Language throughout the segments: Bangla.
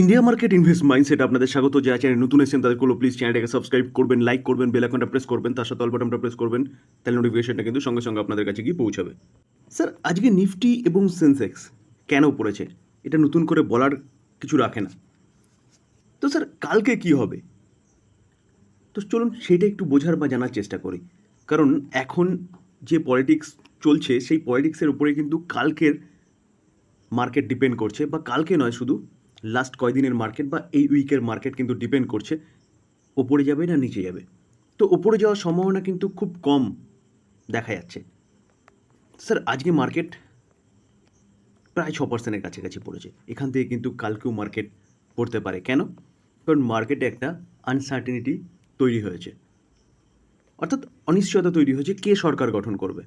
ইন্ডিয়া মার্কেট ইনভেস্ট মাইন্ডসেট আপনাদের স্বাগত যারা চ্যানেল নতুন এসেছেন, তাদের কোনো প্লিজ চ্যানেলটাকে সাবস্ক্রাইব করবেন লাইক করবেন বেল আইকনটা প্রেস করবেন, তার সাথে অল বাটনটা প্রেস করবেন, তাহলে নোটিফিকেশনটা কিন্তু সঙ্গে সঙ্গে আপনাদের কাছে গিয়ে পৌঁছাবে। স্যার আজকে নিফটি এবং সেন্সেক্স কেন পড়েছে? এটা নতুন করে বলার কিছু রাখে না। তো স্যার কালকে কি হবে? তো চলুন সেটা একটু বোঝার বা জানার চেষ্টা করি। কারণ এখন যে পলিটিক্স চলছে, সেই পলিটিক্সের উপরে কিন্তু কালকের মার্কেট ডিপেন্ড করছে, বা কালকে নয় শুধু লাস্ট কয়দিনের মার্কেট বা এই উইকের মার্কেট কিন্তু ডিপেন্ড করছে, ওপরে যাবে না নিচে যাবে। তো ওপরে যাওয়ার সম্ভাবনা কিন্তু খুব কম দেখা যাচ্ছে। স্যার আজকে মার্কেট প্রায় ছ পার্সেন্টের কাছাকাছি পড়েছে। এখান থেকে কিন্তু কালকেও মার্কেট পড়তে পারে। কেন? কারণ মার্কেটে একটা আনসার্টেনিটি তৈরি হয়েছে। অর্থাৎ অনিশ্চয়তা তৈরি হয়েছে কে সরকার গঠন করবে।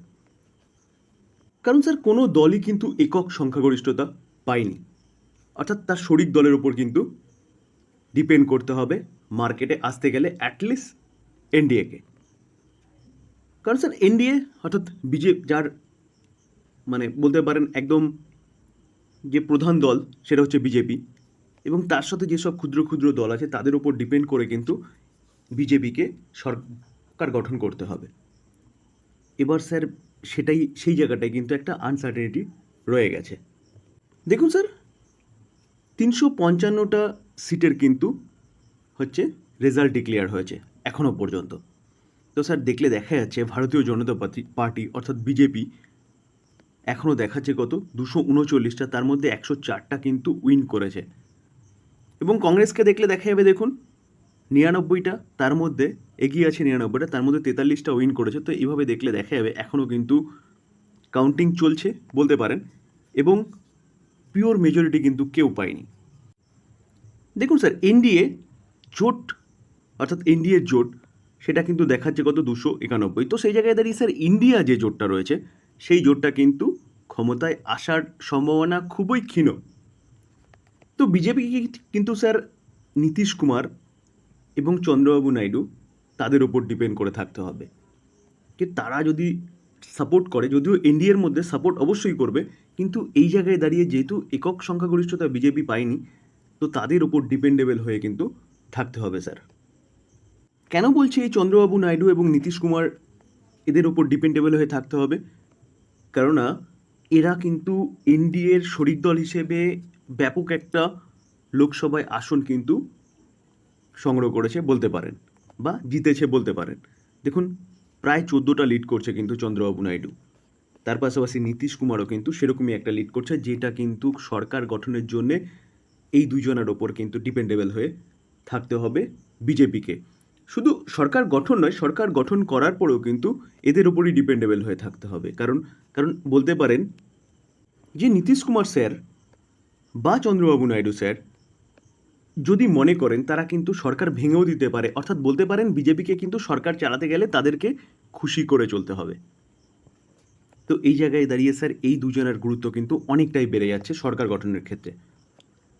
কারণ স্যার কোনো দলই কিন্তু একক সংখ্যাগরিষ্ঠতা পায়নি। অর্থাৎ তার শরিক দলের ওপর কিন্তু ডিপেন্ড করতে হবে মার্কেটে আসতে গেলে অ্যাটলিস্ট এনডিএকে কারণ স্যার এনডিএ অর্থাৎ বিজে যার মানে বলতে পারেন একদম যে প্রধান দল, সেটা হচ্ছে বিজেপি। এবং তার সাথে যেসব ক্ষুদ্র ক্ষুদ্র দল আছে, তাদের উপর ডিপেন্ড করে কিন্তু বিজেপিকে সরকার গঠন করতে হবে। এবার স্যার সেটাই, সেই জায়গাটায় কিন্তু একটা আনসার্টেনিটি রয়ে গেছে। দেখুন স্যার তিনশো পঞ্চান্নটা সিটের কিন্তু হচ্ছে রেজাল্ট ডিক্লেয়ার হয়েছে এখনও পর্যন্ত। তো স্যার, দেখলে দেখা যাচ্ছে ভারতীয় জনতা পার্টি পার্টি অর্থাৎ বিজেপি এখনও দেখাচ্ছে কত? দুশো উনচল্লিশটা, তার মধ্যে একশো চারটা কিন্তু উইন করেছে। এবং কংগ্রেসকে দেখলে দেখা যাবে, দেখুন, নিরানব্বইটা, তার মধ্যে এগিয়ে আছে নিরানব্বইটা, তার মধ্যে তেতাল্লিশটা উইন করেছে। তো এইভাবে দেখলে দেখা যাবে এখনও কিন্তু কাউন্টিং চলছে বলতে পারেন। এবং পিওর মেজরিটি কিন্তু কেউ পায়নি। দেখুন স্যার এনডিএ জোট, অর্থাৎ এনডিএ জোট, সেটা কিন্তু দেখাচ্ছে কত দুশো একানব্বই। তো সেই জায়গায় দাঁড়িয়ে স্যার ইন্ডিয়া যে জোটটা রয়েছে, সেই জোটটা কিন্তু ক্ষমতায় আসার সম্ভাবনা খুবই ক্ষীণ। তো বিজেপি কিন্তু স্যার নীতিশ কুমার এবং চন্দ্রবাবু নাইডু তাদের ওপর ডিপেন্ড করে থাকতে হবে। যে তারা যদি সাপোর্ট করে, যদিও এনডিএর মধ্যে সাপোর্ট অবশ্যই করবে, কিন্তু এই জায়গায় দাঁড়িয়ে যেহেতু একক সংখ্যাগরিষ্ঠতা বিজেপি পায়নি, তো তাদের ওপর ডিপেন্ডেবল হয়ে কিন্তু থাকতে হবে স্যার কেন বলছি এই চন্দ্রবাবু নাইডু এবং নীতিশ কুমার এদের ওপর ডিপেন্ডেবল হয়ে থাকতে হবে? কেননা এরা কিন্তু এনডিএর শরিক দল হিসেবে ব্যাপক একটা লোকসভায় আসন কিন্তু সংগ্রহ করেছে বলতে পারেন বা জিতেছে বলতে পারেন। দেখুন প্রায় চোদ্দোটা লিড করছে কিন্তু চন্দ্রবাবু নাইডু। তার পাশাপাশি নীতিশ কুমারও কিন্তু সেরকমই একটা লিড করছে, যেটা কিন্তু সরকার গঠনের জন্যে এই দুজনের ওপর কিন্তু ডিপেন্ডেবল হয়ে থাকতে হবে বিজেপিকে। শুধু সরকার গঠন নয়, সরকার গঠন করার পরেও কিন্তু এদের ওপরই ডিপেন্ডেবল হয়ে থাকতে হবে। কারণ কারণ বলতে পারেন যে নীতিশ কুমার স্যার বা চন্দ্রবাবু নাইডু স্যার যদি মনে করেন তারা কিন্তু সরকার ভেঙেও দিতে পারে, অর্থাৎ বলতে পারেন বিজেপিকে কিন্তু সরকার চালাতে গেলে তাদেরকে খুশি করে চলতে হবে। তো এই জায়গায় দাঁড়িয়ে স্যার এই দুজনের গুরুত্ব কিন্তু অনেকটাই বেড়ে যাচ্ছে সরকার গঠনের ক্ষেত্রে।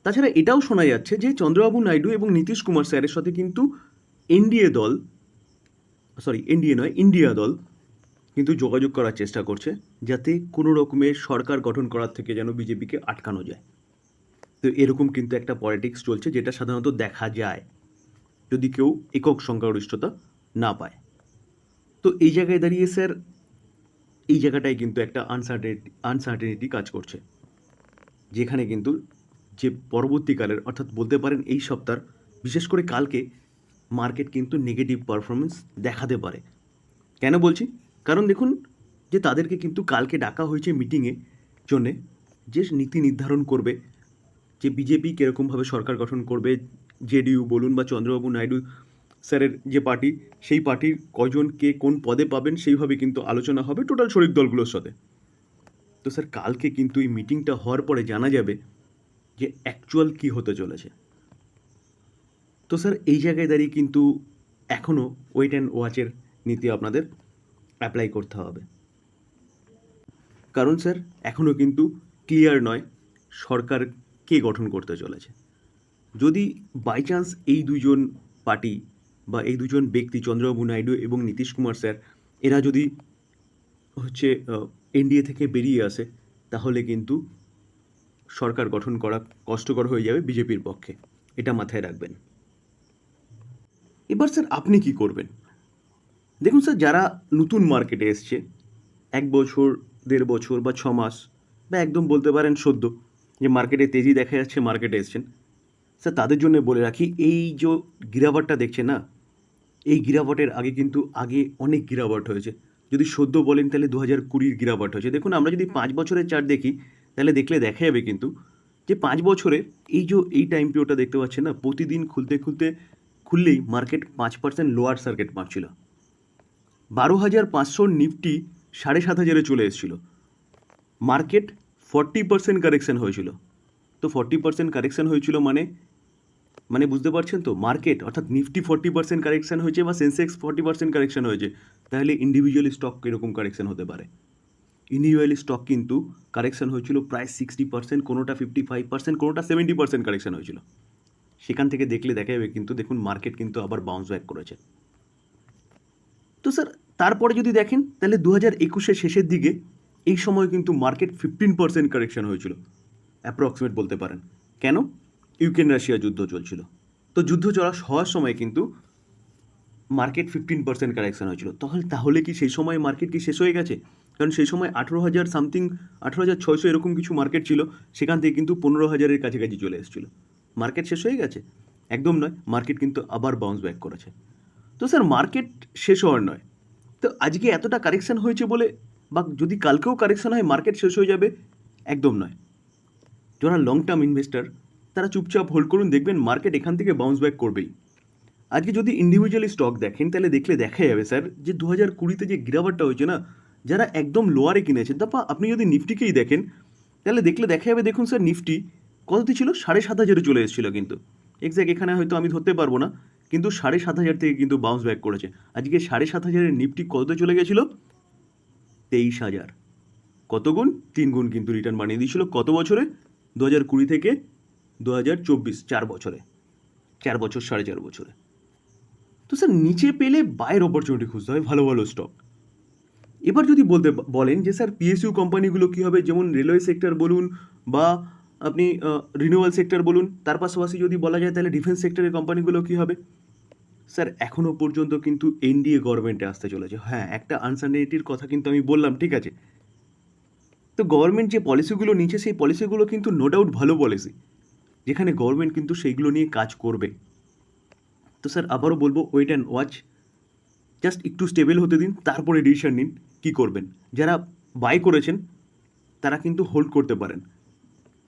তাছাড়া এটাও শোনা যাচ্ছে যে চন্দ্রবাবু নাইডু এবং নীতিশ কুমার স্যারের সাথে কিন্তু এনডিএ দল সরি এনডিএ নয়, ইন্ডিয়া দল কিন্তু যোগাযোগ করার চেষ্টা করছে যাতে কোনো রকমের সরকার গঠন করার থেকে যেন বিজেপিকে আটকানো যায়। তো এরকম কিন্তু একটা পলিটিক্স চলছে যেটা সাধারণত দেখা যায় যদি কেউ একক সংখ্যাগরিষ্ঠতা না পায়। তো এই জায়গায় দাঁড়িয়ে স্যার, এই জায়গাটায় কিন্তু একটা আনসার্টেনিটি আনসার্টেনিটি কাজ করছে। যেখানে কিন্তু যে পরবর্তীকালের, অর্থাৎ বলতে পারেন এই সপ্তাহ, বিশেষ করে কালকে মার্কেট কিন্তু নেগেটিভ পারফরমেন্স দেখাতে পারে। কেন বলছি? কারণ দেখুন যে তাদেরকে কিন্তু কালকে ডাকা হয়েছে মিটিংয়ে জন্যে যে নীতি নির্ধারণ করবে যে বিজেপি কীরকমভাবে সরকার গঠন করবে, জেডিইউ বলুন বা চন্দ্রবাবু নাইডু স্যারের যে পার্টি, সেই পার্টির কজন কে কোন পদে পাবেন সেইভাবে কিন্তু আলোচনা হবে টোটাল শরিক দলগুলোর সাথে। তো স্যার, কালকে কিন্তু এই মিটিংটা হওয়ার পরে জানা যাবে যে অ্যাকচুয়াল কী হতে চলেছে। তো স্যার, এই জায়গায় দাঁড়িয়ে কিন্তু এখনও ওয়েট অ্যান্ড ওয়াচের নীতি আপনাদের অ্যাপ্লাই করতে হবে। কারণ স্যার এখনও কিন্তু ক্লিয়ার নয় সরকার কে গঠন করতে চলেছে? যদি বাই চান্স এই দুজন পার্টি বা এই দুজন ব্যক্তি চন্দ্রবাবু নাইডু এবং নীতিশ কুমার স্যার, এরা যদি হচ্ছে এনডিএ থেকে বেরিয়ে আসে, তাহলে কিন্তু সরকার গঠন করা কষ্টকর হয়ে যাবে বিজেপির পক্ষে। এটা মাথায় রাখবেন। এবার স্যার আপনি কি করবেন? দেখুন স্যার, যারা নতুন মার্কেটে এসছে, এক বছর, দেড় বছর বা ছ মাস, বা একদম বলতে পারেন সদ্য যে মার্কেটে তেজি দেখা যাচ্ছে মার্কেটে এসছেন। স্যার তাদের জন্য বলে রাখি, এই যে গিরাবাটটা দেখছে না, এই গিরাবাটের আগে কিন্তু, আগে অনেক গিরাবাট হয়েছে। যদি সদ্য বলেন, তাহলে দু হাজার কুড়ির গিরাবাট হয়েছে। দেখুন, আমরা যদি পাঁচ বছরের চার্ট দেখি, তাহলে দেখলে দেখা যাবে কিন্তু যে পাঁচ বছরে এই যে, এই টাইম পিরিয়ডটা দেখতে পাচ্ছেন না, প্রতিদিন খুলতে খুলতে খুললেই মার্কেট পাঁচ পার্সেন্ট লোয়ার সার্কিট মারছিল বারো হাজার পাঁচশো নিফটি সাড়ে সাত হাজারে চলে এসেছিল। মার্কেট ফর্টি পার্সেন্ট কারেকশন হয়েছিল। তো ফর্টি পার্সেন্ট কারেকশন হয়েছিল মানে মানে বুঝতে পারছেন তো? মার্কেট অর্থাৎ নিফটি ফর্টি পার্সেন্ট কারেকশন হয়েছে বা সেন্সেক্স ফর্টি পার্সেন্ট কারেকশন হয়েছে। তাহলে ইন্ডিভিজুয়াল স্টক কীরকম কারেকশন হতে পারে? ইন্ডিভিজুয়াল স্টক কিন্তু কারেকশন হয়েছিল প্রায় সিক্সটি পার্সেন্ট কোনোটা ফিফটি ফাইভ পার্সেন্ট কোনোটা সেভেন্টি পার্সেন্ট কারেকশন হয়েছিল। সেখান থেকে দেখলে দেখা যাবে কিন্তু দেখুন মার্কেট কিন্তু আবার বাউন্স ব্যাক করেছে। তো স্যার তারপরে যদি দেখেন, তাহলে দু হাজার একুশের শেষের দিকে এই সময় কিন্তু মার্কেট ফিফটিন পার্সেন্ট কারেকশন হয়েছিল অ্যাপ্রক্সিমেট বলতে পারেন। কেন? ইউক্রেন রাশিয়া যুদ্ধ চলছিল। তো যুদ্ধ চলা হওয়ার সময় কিন্তু মার্কেট ফিফটিন পার্সেন্ট কারেকশন হয়েছিল। তাহলে তাহলে কি সেই সময় মার্কেট কি শেষ হয়ে গেছে? কারণ সেই সময় আঠেরো হাজার সামথিং আঠেরো হাজার ছয়শো এরকম কিছু মার্কেট ছিল, সেখান থেকে কিন্তু পনেরো হাজারের কাছাকাছি চলে এসেছিল। মার্কেট শেষ হয়ে গেছে। একদম নয় মার্কেট কিন্তু আবার বাউন্স ব্যাক করেছে। তো স্যার মার্কেট শেষ হওয়ার নয়। তো আজকে এতটা কারেকশান হয়েছে বলে বা যদি কালকেও কারেকশন হয় মার্কেট শেষ হয়ে যাবে, একদম নয়। যারা লং টার্ম ইনভেস্টার তারা চুপচাপ হোল্ড করুন, দেখবেন মার্কেট এখান থেকে বাউন্স ব্যাক করবেই। আজকে যদি ইন্ডিভিজুয়ালি স্টক দেখেন, তাহলে দেখলে দেখা যাবে স্যার যে দু হাজার কুড়িতে যে গিরাবারটা হয়েছে না, যারা একদম লোয়ারে কিনেছেন তারপর আপনি যদি নিফটিকেই দেখেন, তাহলে দেখলে দেখা যাবে, দেখুন স্যার নিফটি কতটি ছিল? সাড়ে সাত হাজারে চলে এসেছিল কিন্তু। এক্স্যাক্ট এখানে হয়তো আমি ধরতে পারব না, কিন্তু সাড়ে সাত হাজার থেকে কিন্তু বাউন্স ব্যাক করেছে। আজকে সাড়ে সাত হাজারের নিফটি কততে চলে গেছিল? তেইশ হাজার। কত গুণ? তিন গুণ কিন্তু রিটার্ন বানিয়ে দিয়েছিল। কত বছরে? দু হাজার কুড়ি থেকে দু হাজার চব্বিশ, চার বছরে। চার বছর, সাড়ে চার বছরে। তো স্যার নিচে পেলে বায়ের অপরচুনিটি খুঁজতে হয় ভালো ভালো স্টক এবার যদি বলতে বলেন যে স্যার পিএসইউ কোম্পানিগুলো কী হবে? যেমন রেলওয়ে সেক্টর বলুন বা আপনি রিনিউয়াল সেক্টর বলুন। তার পাশাপাশি যদি বলা যায়, তাহলে ডিফেন্স সেক্টরের কোম্পানিগুলো কী হবে? স্যার এখনও পর্যন্ত কিন্তু এনডিএ গভর্নমেন্টে আসতে চলেছে। হ্যাঁ একটা আনসার্টেনিটির কথা কিন্তু আমি বললাম, ঠিক আছে? তো গভর্নমেন্ট যে পলিসিগুলো নিচ্ছে সেই পলিসিগুলো কিন্তু নো ডাউট ভালো পলিসি যেখানে গভর্নমেন্ট কিন্তু সেইগুলো নিয়ে কাজ করবে। তো স্যার, আবারও বলব ওয়েট অ্যান্ড ওয়াচ জাস্ট একটু স্টেবল হতে দিন, তারপরে ডিসিশন নিন, কী করবেন। যারা বাই করেছেন, তারা কিন্তু হোল্ড করতে পারেন।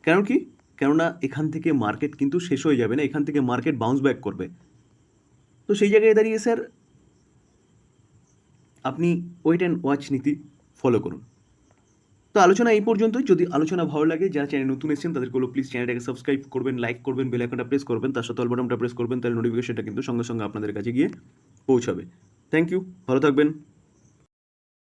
কেন কি? কেননা এখান থেকে মার্কেট কিন্তু শেষ হয়ে যাবে না, এখান থেকে মার্কেট বাউন্স ব্যাক করবে। তো সেই জায়গায় দাঁড়িয়ে, স্যার, আপনি ওয়েট অ্যান্ড ওয়াচ নীতি ফলো করুন। তো আলোচনা এই পর্যন্তই। যদি আলোচনা ভালো লাগে, যারা চ্যানেল নতুন এসেছেন তাদেরগুলো প্লিজ চ্যানেলটাকে সাবস্ক্রাইব করবেন লাইক করবেন বেল আইকনটা প্রেস করবেন, তার সাথে বাটনটা প্রেস করবেন, তাহলে নোটিফিকেশনটা কিন্তু সঙ্গে সঙ্গে আপনাদের কাছে গিয়ে পৌঁছাবে। থ্যাংক ইউ ভালো থাকবেন।